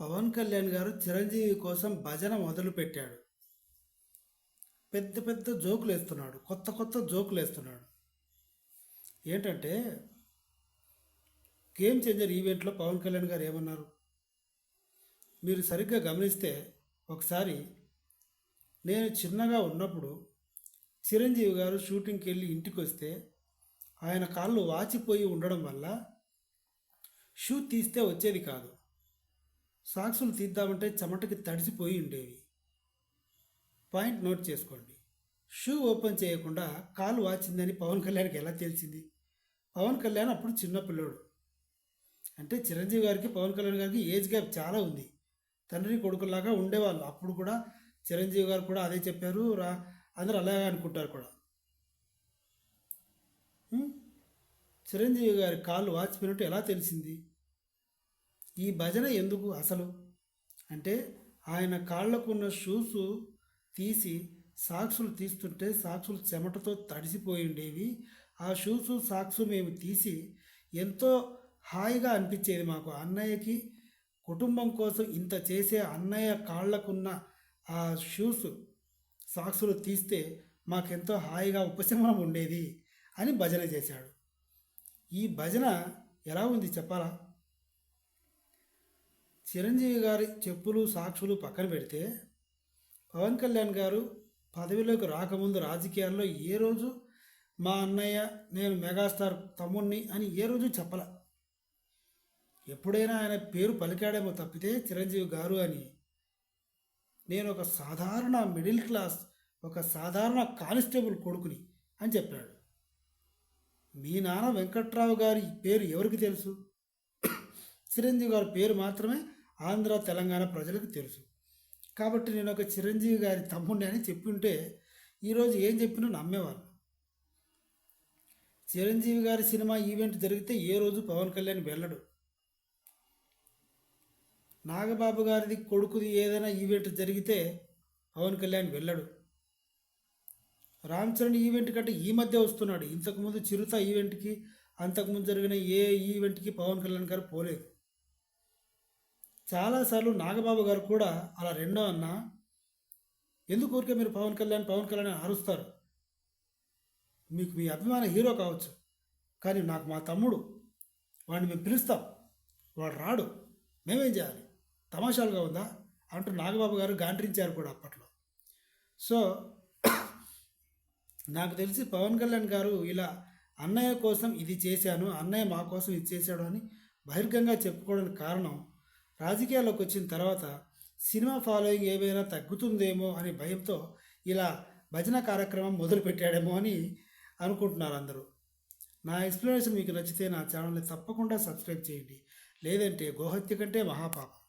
పవన్ కళ్యాణ్ గారు చిరంజీవి కోసం భజన మొదలుపెట్టాడు. పెద్ద పెద్ద జోకులు వేస్తున్నాడు. కొత్త కొత్త జోకులు వేస్తున్నాడు. ఏంటంటే గేమ్ చేంజర్ ఈవెంట్లో పవన్ కళ్యాణ్ గారు ఏమన్నారు? మీరు సరిగ్గా గమనిస్తే ఒకసారి నేను చిన్నగా ఉన్నప్పుడు చిరంజీవి గారు షూటింగ్కి వెళ్ళి ఇంటికి వస్తే ఆయన కాళ్ళు వాచిపోయి ఉండడం వల్ల షూ తీస్తే వచ్చేది కాదు. సాక్సులు తీద్దామంటే చెమటకి తడిసిపోయి ఉండేవి. పాయింట్ నోట్ చేసుకోండి. షూ ఓపెన్ చేయకుండా కాలు వాచిందని పవన్ కళ్యాణ్కి ఎలా తెలిసింది? పవన్ కళ్యాణ్ అప్పుడు చిన్న పిల్లోడు. అంటే చిరంజీవి గారికి పవన్ కళ్యాణ్ గారికి ఏజ్ గ్యాప్ చాలా ఉంది. తండ్రి కొడుకులాగా ఉండేవాళ్ళు. అప్పుడు కూడా చిరంజీవి గారు కూడా అదే చెప్పారు. రా అందరూ అలాగే అనుకుంటారు కూడా. చిరంజీవి గారి కాళ్ళు వాచిపోయినట్టు ఎలా తెలిసింది? ఈ భజన ఎందుకు అసలు? అంటే ఆయన కాళ్ళకున్న షూస్ తీసి సాక్సులు తీస్తుంటే సాక్సులు చెమటతో తడిసిపోయి ఉండేవి ఆ షూస్ సాక్సు మేము తీసి ఎంతో హాయిగా అనిపించేది మాకు. అన్నయ్యకి కుటుంబం కోసం ఇంత చేసే అన్నయ్య కాళ్ళకున్న ఆ షూస్ సాక్సులు తీస్తే మాకెంతో హాయిగా ఉపశమనం ఉండేది అని భజన చేశాడు. ఈ భజన ఎలా ఉంది చెప్పాలా? చిరంజీవి గారి చెప్పులు సాక్షులు పక్కన పెడితే పవన్ కళ్యాణ్ గారు పదవిలోకి రాకముందు రాజకీయాల్లో ఏ రోజు మా అన్నయ్య నేను మెగాస్టార్ తమ్ముణ్ణి అని ఏ రోజు చెప్పల. ఎప్పుడైనా ఆయన పేరు పలికాడేమో తప్పితే చిరంజీవి గారు అని. నేను ఒక సాధారణ మిడిల్ క్లాస్ ఒక సాధారణ కానిస్టేబుల్ కొడుకుని అని చెప్పాడు. మీ నాన్న వెంకట్రావు గారి పేరు ఎవరికి తెలుసు? చిరంజీవి గారి పేరు మాత్రమే ఆంధ్ర తెలంగాణ ప్రజలకు తెలుసు. కాబట్టి నేను ఒక చిరంజీవి గారి తమ్ముడిని అని చెప్పింటే ఈరోజు ఏం చెప్పినా నమ్మేవాళ్ళు చిరంజీవి గారి సినిమా ఈవెంట్ జరిగితే ఏ రోజు పవన్ కళ్యాణ్ వెళ్ళడు. నాగబాబు గారిది కొడుకుది ఏదైనా ఈవెంట్ జరిగితే పవన్ కళ్యాణ్ వెళ్ళడు. రామ్ చరణ్ ఈవెంట్ కంటే ఈ మధ్య వస్తున్నాడు. ఇంతకుముందు చిరుత ఈవెంట్కి అంతకుముందు జరిగిన ఏ ఈవెంట్కి పవన్ కళ్యాణ్ గారు పోలేదు. చాలాసార్లు నాగబాబు గారు కూడా అలా రెండో అన్న ఎందుకు ఊరికే మీరు పవన్ కళ్యాణ్ పవన్ కళ్యాణ్ అని అరుస్తారు. మీకు మీ అభిమాన హీరో కావచ్చు కానీ నాకు మా తమ్ముడు వాడిని మేము పిలుస్తాం. వాడు రాడు. మేమేం చేయాలి? తమాషాలుగా ఉందా? అంటూ నాగబాబు గారు గాండ్రించారు కూడా అప్పట్లో. సో నాకు తెలిసి పవన్ కళ్యాణ్ గారు ఇలా అన్నయ్య కోసం ఇది చేశాను అన్నయ్య మా కోసం ఇది చేశాడు అని బహిర్గంగా చెప్పుకోవడానికి కారణం రాజకీయాల్లోకి వచ్చిన తర్వాత సినిమా ఫాలోయింగ్ ఏమైనా తగ్గుతుందేమో అనే భయంతో ఇలా భజన కార్యక్రమం మొదలుపెట్టాడేమో అని అనుకుంటున్నారు అందరూ. నా ఎక్స్ప్లెనేషన్ మీకు నచ్చితే నా ఛానల్ని తప్పకుండా సబ్స్క్రైబ్ చేయండి. లేదంటే గోహత్య కంటే మహాపాపం.